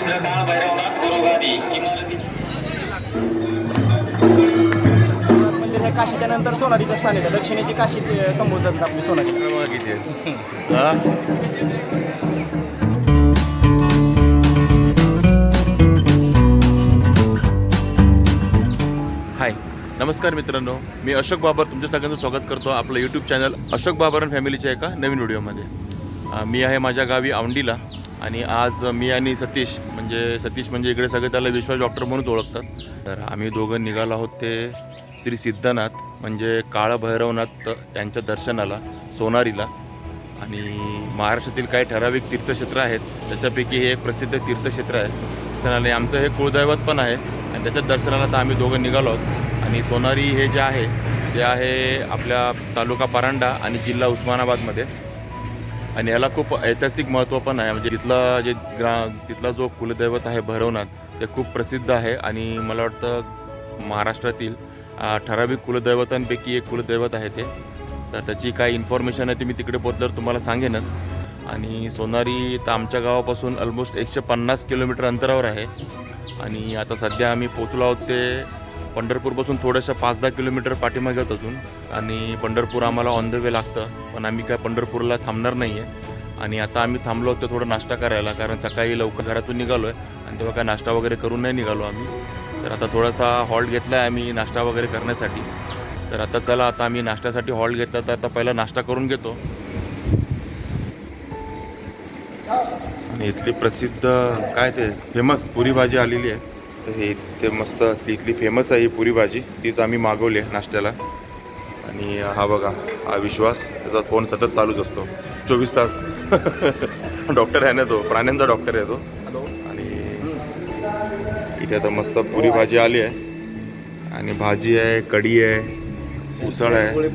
क्षेत्र काळ भैरवनाथ भैरवनाथ मंदिर हे काशीच्या नंतर सोनारीचं स्थान येतं दक्षिणेची काशी ते संबोधतात आपली सोनारी आहे. हा? नमस्कार मित्रांनो. मी अशोक बाबर तुमच्या सगळ्यांचं स्वागत करतो आपलं YouTube channel Ashok Babar and फॅमिलीच्या एका नवीन व्हिडिओमध्ये मी आहे माझ्या गावी औंडीला आणि आज मी आणि सतीश म्हणजे सतीश म्हणजे इकडे सगळे त्याला विश्वास डॉक्टर म्हणूनच ओळखतात. तर आम्ही दोघं निघालो आहोत ते श्री सिद्धनाथ म्हणजे काळभैरवनाथ यांच्या दर्शनाला सोनारीला. आणि महाराष्ट्रातील काही ठराविक तीर्थक्षेत्र आहेत त्याच्यापैकी हे एक प्रसिद्ध तीर्थक्षेत्र आहे. आणि आमचं हे कुळदैवत पण आहे आणि त्याच्या दर्शनाला तर आम्ही दोघं निघालो आहोत. आणि सोनारी हे जे आहे ते आहे आपल्या तालुका परांडा आणि जिल्हा उस्मानाबादमध्ये. आणि याला खूप ऐतिहासिक महत्त्व पण आहे. म्हणजे तिथला जे ग्रा तिथला जो कुलदैवत आहे भैरवनाथ ते खूप प्रसिद्ध आहे. आणि मला वाटतं महाराष्ट्रातील ठराविक कुलदैवतांपैकी एक कुलदैवत आहे ते. तर त्याची काय इन्फॉर्मेशन आहे ती मी तिकडे पोचल्यावर तुम्हाला सांगेनच. आणि सोनारी तर आमच्या गावापासून ऑलमोस्ट एकशे पन्नास किलोमीटर अंतरावर आहे. आणि आता सध्या आम्ही पोचलो आहोत ते पंढरपूरपासून थोडंसं पाच दहा किलोमीटर पाठीमागे होत अजून. आणि पंढरपूर आम्हाला ऑन द वे लागतं. पण आम्ही काय पंढरपूरला थांबणार नाही आहे आणि आता आम्ही थांबलो होतो थोडं नाश्ता करायला कारण सकाळी लवकर घरातून निघालो आहे आणि तेव्हा काय नाश्ता वगैरे करून नाही निघालो आम्ही. तर आता थोडासा हॉल्ट घेतला आहे आम्ही नाश्ता वगैरे करण्यासाठी. तर आता चला आता आम्ही नाश्त्यासाठी हॉल्ट घेतला तर आता पहिला नाश्ता करून घेतो. आणि इथली प्रसिद्ध काय ते फेमस पुरी भाजी आलेली आहे. हे इथे मस्त ती इथली फेमस आहे ही पुरी भाजी. तीच आम्ही मागवली आहे नाश्त्याला. आणि हा बघा हा विश्वास. त्याचा फोन सतत चालूच असतो. चोवीस तास. डॉक्टर आहे ना तो. प्राण्यांचा डॉक्टर आहे तो. आणि इथे आता मस्त पुरी भाजी आली आहे. आणि भाजी आहे कढी आहे उसळ आहे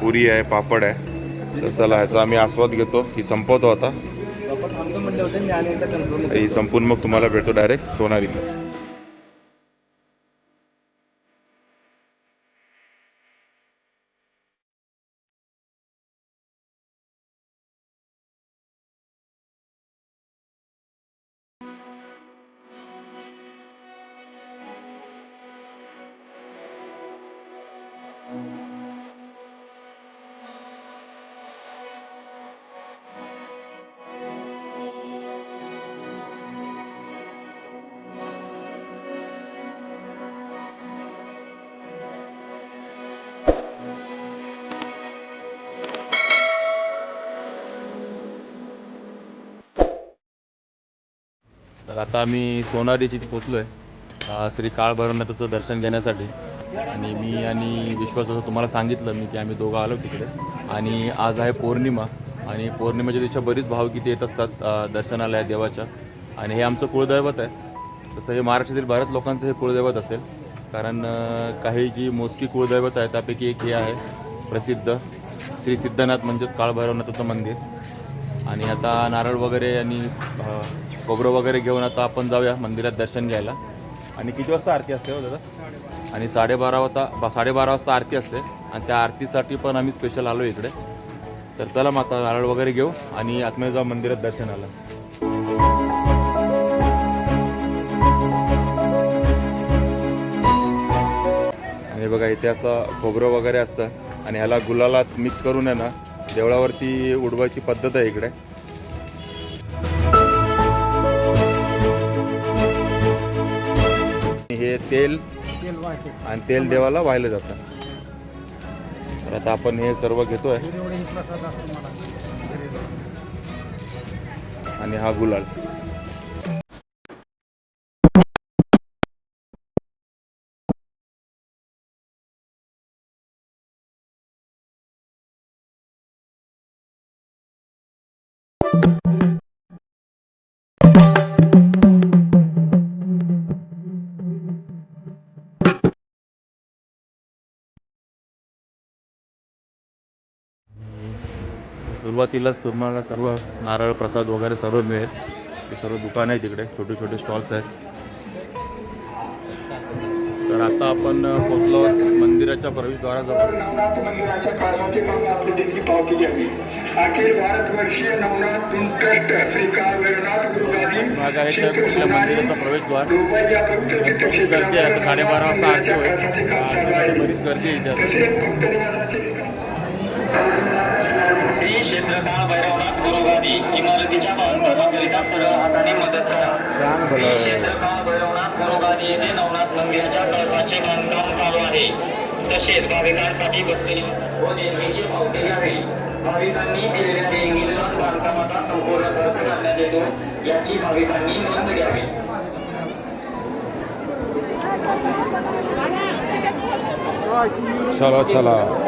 पुरी आहे पापड आहे. तर चला ह्याचा आम्ही आस्वाद घेतो. ही संपवतो आता. आपण म्हणले होते मी आणि एकदा कन्फर्म ही मग तुम्हाला भेटतो डायरेक्ट सोनारी तर आता आम्ही सोनारीची इथे पोचलो आहे श्री काळभैरवनाथाचं दर्शन घेण्यासाठी. आणि मी आणि विश्वास असं तुम्हाला सांगितलं मी की आम्ही दोघं आलो तिकडे. आणि आज आहे पौर्णिमा. आणि पौर्णिमेच्या दिवशी बरीच भावगीते येत असतात दर्शनाला या देवाच्या. आणि हे आमचं कुळदैवत आहे. तसं हे महाराष्ट्रातील बऱ्याच लोकांचं हे कुळदैवत असेल. कारण काही जी मोजकी कुळदैवत आहे त्यापैकी एक हे आहे प्रसिद्ध. श्री सिद्धनाथ म्हणजेच काळ भैरवनाथाचं मंदिर. आणि आता नारळ वगैरे आणि अ, खोबरं वगैरे घेऊन आता आपण जाऊया मंदिरात दर्शन घ्यायला. आणि किती वाजता आरती असते हो दादा? आणि साडेबारा वाजता बा साडेबारा वाजता आरती असते. आणि त्या आरतीसाठी पण आम्ही स्पेशल आलो इकडे. तर चला मग आता नारळ वगैरे घेऊ आणि आतमध्ये जाऊ मंदिरात दर्शनाला. आणि बघा इथे असं खोबरं वगैरे असतं. आणि ह्याला गुलालात मिक्स करून आहे ना देवळावरती उडवायची पद्धत आहे इकडे. तेल आणि तेल देवाला वाहिलं जातं. तर आता आपण हे सर्व घेतोय. आणि हा गुलाल. सुरुवातीलाच तुम्हाला सर्व नारळ प्रसाद वगैरे सर्व मिळेल. ते सर्व दुकान आहे तिकडे. छोटे छोटे स्टॉल्स आहेत. तर आता आपण पोचलो आहोत मंदिराच्या प्रवेशद्वाराजवळ. अखिल भारतवर्षीय नवनाथ ट्रस्ट भाग आहे तर कुठल्या मंदिराचा प्रवेशद्वार? गर्दी आहे. साडेबारा वाजता आरती होईल बरीच गर्दी आहे इथे. तसेच भाविकांसाठी भक्ती व देणगीची पावती घ्यावी. भाविकांनी दिलेल्या देणगीतून बांधकामाचा संपूर्ण खर्च करण्यात येतो याची भाविकांनी नोंद घ्यावी. चला चला.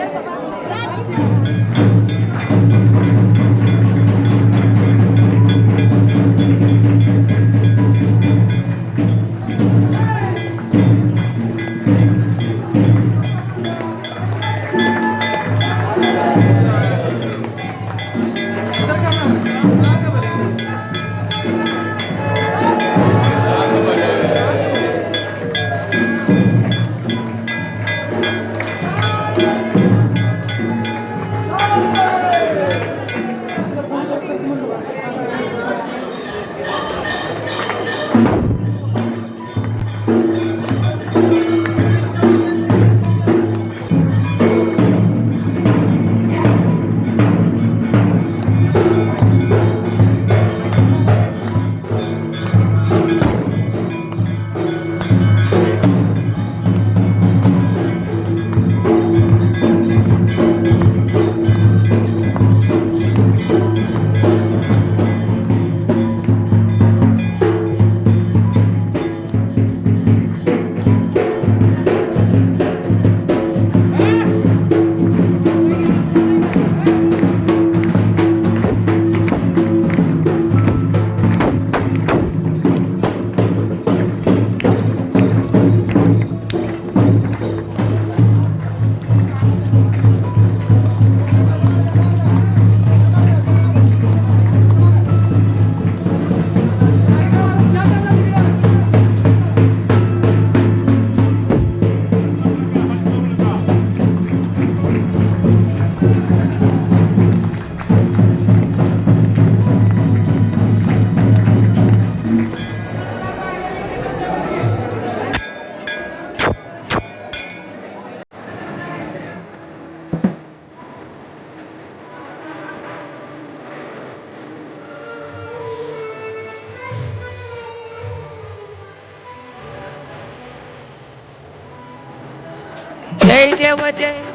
जय देव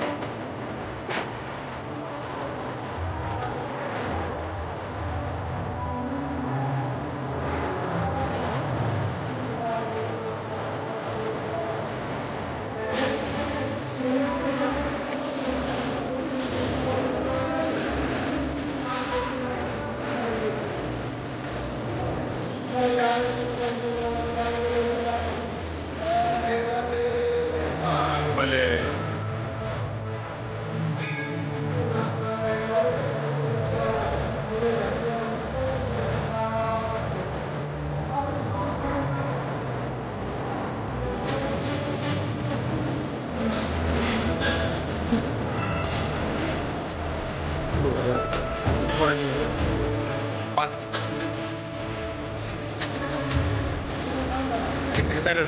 जय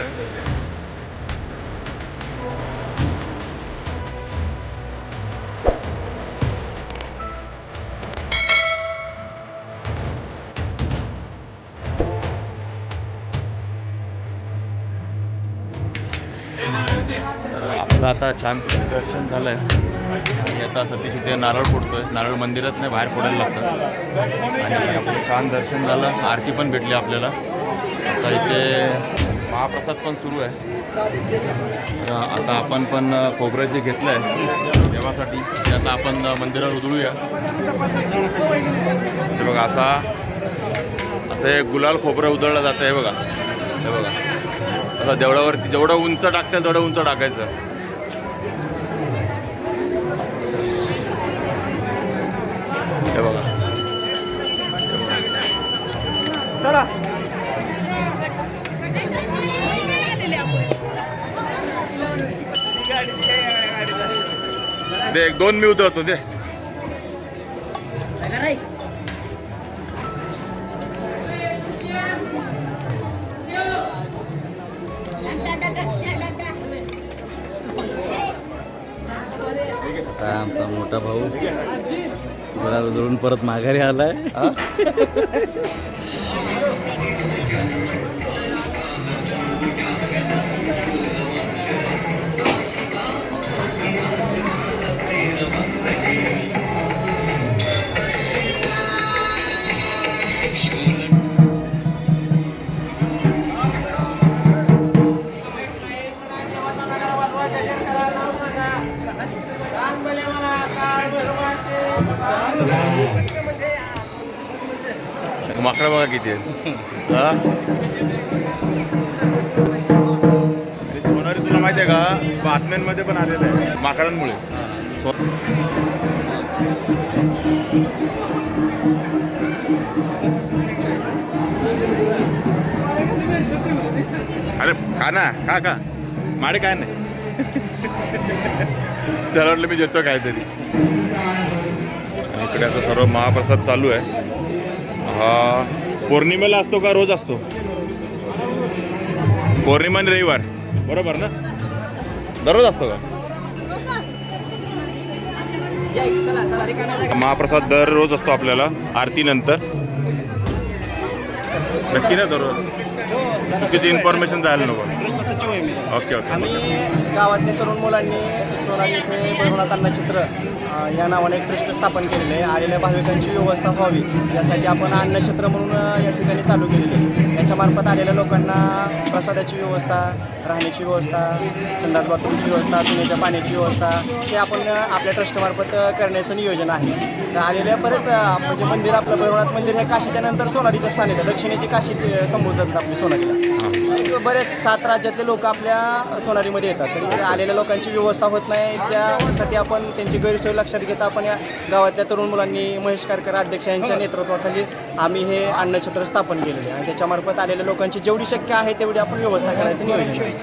आपलं आता छान दर्शन झालं आहे आणि आता सतीश इथे नारळ फोडतोय. नारळ मंदिरात नाही बाहेर फोडायला लागतं आणि आपलं छान दर्शन झालं. आरती पण भेटली आपल्याला. आता इथे महाप्रसाद पण सुरू आहे. आता आपण पण खोबरं जे घेतलं आहे देवासाठी ते आता आपण मंदिरात उधळूया. हे बघा असा असं हे गुलाल खोबरं उधळलं जातं हे बघा. हे बघा. असं देवळावरती जेवढं उंच टाकतं तेवढं उंच टाकायचं. दे एक दोन मी उतरतो दे. काय आमचा मोठा भाऊ जरा जळून परत माघारी आलाय. बघा किती हा? आणि सोनारी तुला माहिती आहे का? बातम्यांमध्ये पण आलेलं आहे. माकडांमुळे. अरे खा ना खा का माडे काय नाही. त्याला वाटलं मी देतो काहीतरी. इकडे असं सर्व महाप्रसाद चालू आहे. हा. पौर्णिमेला असतो का रोज असतो? पौर्णिमा आणि रविवार. बरोबर ना? दररोज असतो का? महाप्रसाद दररोज असतो आपल्याला आरतीनंतर. नक्की ना दररोज? चुकीची इन्फॉर्मेशन जायला नको. सचिव आहे मी. ओके ओके आम्ही गावातल्या तरुण मुलांनी सोनाली इथे भैरवनाथ अन्नचित्र अ, या नावाने एक ट्रस्ट स्थापन केलेलं आहे. आलेल्या भाविकांची व्यवस्था व्हावी यासाठी आपण अन्नछत्र म्हणून या ठिकाणी चालू केलेलं आहे. याच्यामार्फत आलेल्या लोकांना प्रसादाची व्यवस्था राहण्याची व्यवस्था संडास बाथरूमची व्यवस्था पिण्याच्या पाण्याची व्यवस्था हे आपण आपल्या ट्रस्टमार्फत करण्याचं नियोजन आहे. तर आलेल्या बरेच म्हणजे मंदिर आपलं भैरवनाथ मंदिर हे काशीच्या नंतर सोनारीचं स्थान येतं. दक्षिणेची काशी अ, संबोधतात आपली सोनारीला बरेच सात राज्यातले लोक आपल्या सोनारीमध्ये येतात. तर आलेल्या लोकांची व्यवस्था होत नाही. त्यासाठी आपण त्यांची गैरसोय लक्षात घेता आपण या गावातल्या तरुण मुलांनी महेश कारकर अध्यक्ष यांच्या नेतृत्वाखाली आम्ही हे अन्नछत्र स्थापन केलेले आहे. आणि त्याच्यामार्फत आलेल्या लोकांची जेवढी शक्य आहे तेवढी आपण व्यवस्था करायचं नियोजन आहे.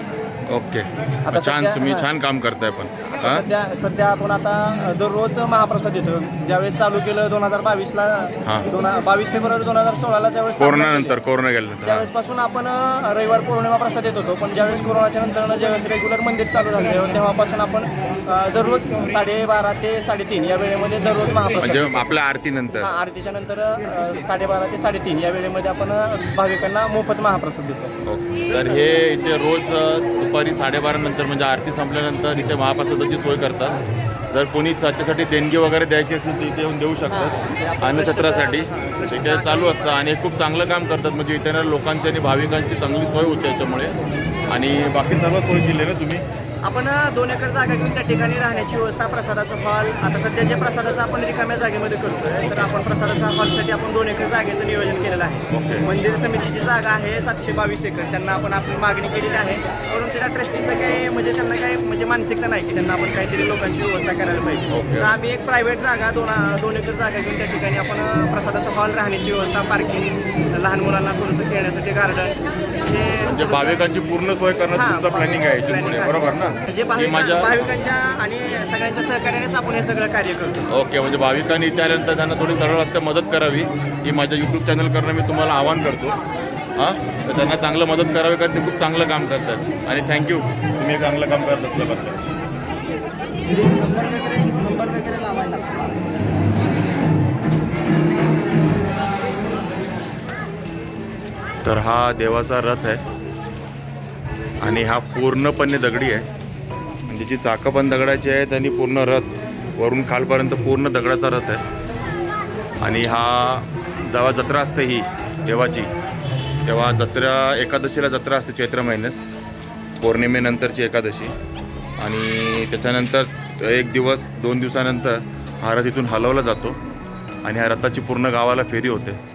ओके आता छान सध्या- तुम्ही हां. छान काम करताय पण हा? सध्या सध्या आपण आता दररोज महाप्रसाद देतो ज्यावेळेस चालू केलं दोन हजार बावीसला हां. दोन बावीस फेब्रुवारी दोन हजार सोळाला ज्यावेळेस स्थापना कोरोना केली. नंतर कोरोना गेल्यानंतर त्यावेळेस पासून आपण अ, रविवार पौर्णिमा प्रसाद देत होतो पण ज्यावेळेस कोरोनाच्या नंतर ज्यावेळेस रेग्युलर मंदिर चालू झालं तेव्हा- तेव्हापासून आपण अ, दररोज साडेबारा ते साडेतीन या वेळेमध्ये दररोज महाप्रसाद म्हणजे आपल्या आरती नंतर हा आरतीच्या नंतर अ, साडेबारा ते साडेतीन या वेळेमध्ये आपण अ, भाविकांना मोफत महाप्रसाद देतो ओके. तर हे इथे रोज अ, दुपारी साडेबारा नंतर म्हणजे आरती संपल्यानंतर इथे महाप्रसादाची सोय करतात. जर कोणी त्याच्यासाठी देणगी वगैरे द्यायची असेल तर इथे येऊन देऊ शकतात. अन्नछत्रासाठी. इथे चालू असतं आणि खूप चांगलं काम करतात. म्हणजे इथे ना लोकांची आणि भाविकांची चांगली सोय होते याच्यामुळे. आणि बाकी सर्व सोय केली ना तुम्ही? आपण दोन एकर जागा घेऊन त्या ठिकाणी राहण्याची व्यवस्था प्रसादाचं हॉल आता सध्या जे प्रसादाचं आपण रिकाम्या जागेमध्ये करतोय तर आपण प्रसादाचा हॉलसाठी आपण दोन एकर जागेचं नियोजन केलेलं. आहे मंदिर समितीची जागा आहे सातशे बावीस एकर त्यांना आपण आपली मागणी केलेली आहे म्हणून त्या ट्रस्टीचं काही म्हणजे त्यांना काही म्हणजे मानसिकता नाही की त्यांना आपण काहीतरी लोकांची व्यवस्था करायला पाहिजे. तर आम्ही एक प्रायव्हेट जागा दोन दोन एकर जागा घेऊन त्या ठिकाणी आपण प्रसादाचा हॉल राहण्याची व्यवस्था पार्किंग लहान मुलांना थोडंसं खेळण्यासाठी गार्डन हे म्हणजे भाविकांची पूर्ण सोय करण्याचं तुमचं प्लॅनिंग आहे इथून पुढे. बरोबर ना? म्हणजे भाविक माझ्या भाविकांच्या आणि सगळ्यांच्या सहकार्यानेच आपण हे सगळं कार्य करतो. ओके म्हणजे भाविकांनी इथे आल्यानंतर त्यांना थोडी सरळ रस्ते मदत करावी ही माझ्या यूट्यूब चॅनल करणं मी तुम्हाला आवाहन करतो. हां? तर त्यांना चांगलं मदत करावी कारण ते खूप चांगलं काम करतात. आणि थँक्यू तुम्ही हे चांगलं काम करत असल्याबद्दल नंबर वगैरे नंबर वगैरे लावायला तर हा देवाचा रथ आहे. आणि हा पूर्णपणे दगडी आहे. म्हणजे जी चाकं पण दगडाची आहेत आणि पूर्ण रथ वरून खालपर्यंत पूर्ण दगडाचा रथ आहे. आणि हा जेव्हा जत्रा असते ही देवाची तेव्हा जत्रा एकादशीला जत्रा असते चैत्र महिन्यात. पौर्णिमेनंतरची एकादशी. आणि त्याच्यानंतर एक दिवस दोन दिवसानंतर हा रथ इथून हलवला जातो. आणि ह्या रथाची पूर्ण गावाला फेरी होते.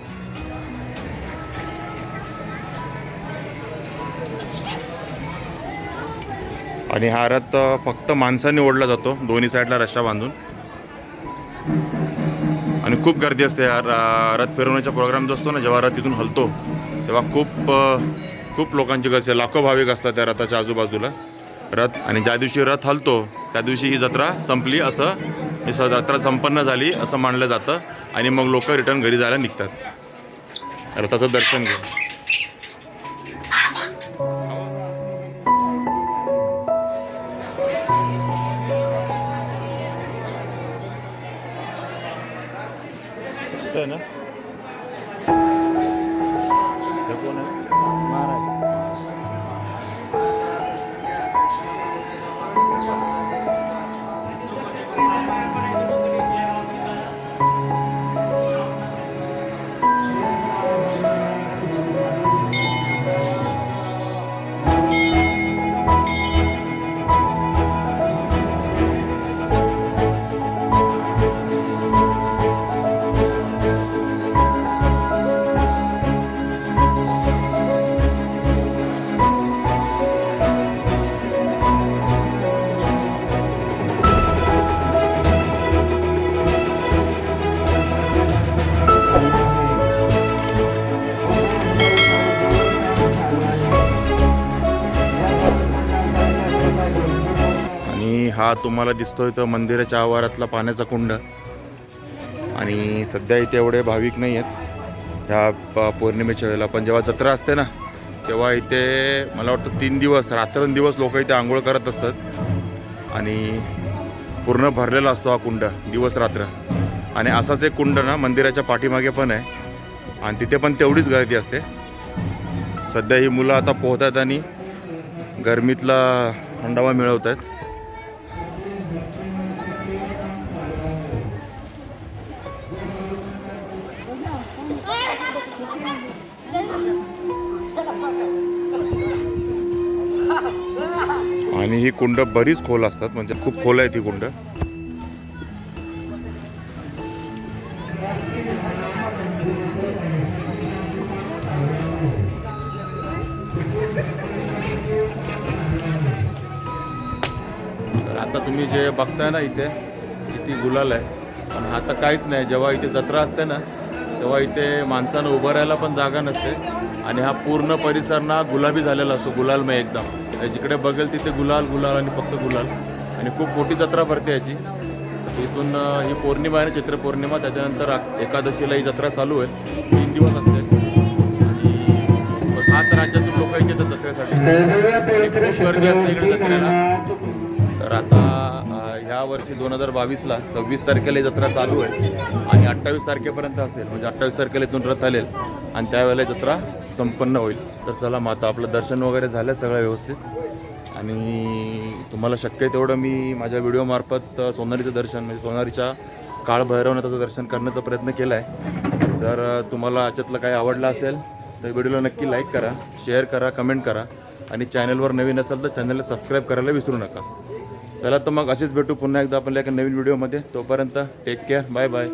आणि हा रथ फक्त माणसाने ओढला जातो दोन्ही साईडला रश्शा बांधून. आणि खूप गर्दी असते रथ फिरवण्याचा प्रोग्राम जो असतो ना जेव्हा रथ तिथून हलतो तेव्हा खूप खूप लोकांची गर्दी लाखो भाविक असतात त्या रथाच्या आजूबाजूला. रथ आणि ज्या दिवशी रथ हलतो त्या दिवशी ही जत्रा संपली असं ही जत्रा संपन्न झाली असं मानलं जातं. आणि मग लोक रिटर्न घरी जायला निघतात. रथाचं दर्शन घेऊन. आहे ना हा तुम्हाला दिसतोय तर मंदिराच्या आवारातला पाण्याचा कुंड. आणि सध्या इथे एवढे भाविक नाही आहेत. ह्या प- पौर्णिमेच्या वेळेला. पण जेव्हा जत्रा असते ना तेव्हा इथे मला वाटतं तीन दिवस रात्रंदिवस लोक इथे आंघोळ करत असतात. आणि पूर्ण भरलेला असतो हा कुंड दिवस रात्र. आणि असाच एक कुंड ना मंदिराच्या पाठीमागे पण आहे. आणि तिथे पण तेवढीच गर्दी असते. सध्या ही मुलं आता पोहत आहेत आणि गरमीतला थंडावा मिळवत आहेत ही कुंड बरीच खोल असतात म्हणजे खूप खोल आहे ती कुंड. आता तुम्ही जे बघताय ना इथे किती गुलाल आहे. पण आता काहीच नाही जेव्हा इथे जत्रा असते ना तेव्हा इथे माणसानं उभं राहायला पण जागा नसते. आणि हा पूर्ण परिसर ना गुलाबी झालेला असतो गुलालमय एकदम. जिकडे बघेल तिथे गुलाल गुलाल आणि फक्त गुलाल. आणि खूप मोठी जत्रा भरते याची. इथून ही पौर्णिमा आहे ना चित्र पौर्णिमा त्याच्यानंतर एकादशीला ही जत्रा चालू आहे. तीन दिवस असते. आणि सात राज्यातून लोक येतात जत्रेसाठी. खूप गर्दी असते इकडे जत्रेला. तर आता ह्या वर्षी दोन हजार बावीसला सव्वीस तारखेला जत्रा चालू आहे. आणि अठ्ठावीस तारखेपर्यंत असेल. म्हणजे अठ्ठावीस तारखेला इथून रथ आलेल. आणि त्यावेळेला जत्रा संपन्न होईल. तर चला मग आता आपलं दर्शन वगैरे झालं सगळं व्यवस्थित. आणि तुम्हाला शक्य आहे तेवढं मी माझ्या व्हिडिओमार्फत सोनारीचं दर्शन म्हणजे सोनारीच्या काळ भैरवनाथाचं दर्शन करण्याचा प्रयत्न केला आहे जर तुम्हाला याच्यातलं काही आवडलं असेल तर व्हिडिओला नक्की लाईक करा शेअर करा कमेंट करा. आणि चॅनलवर नवीन असाल तर चॅनलला सबस्क्राईब करायला विसरू नका. चला तर मग असेच भेटू पुन्हा एकदा आपल्या एका नवीन व्हिडिओमध्ये. तोपर्यंत टेक केअर बाय बाय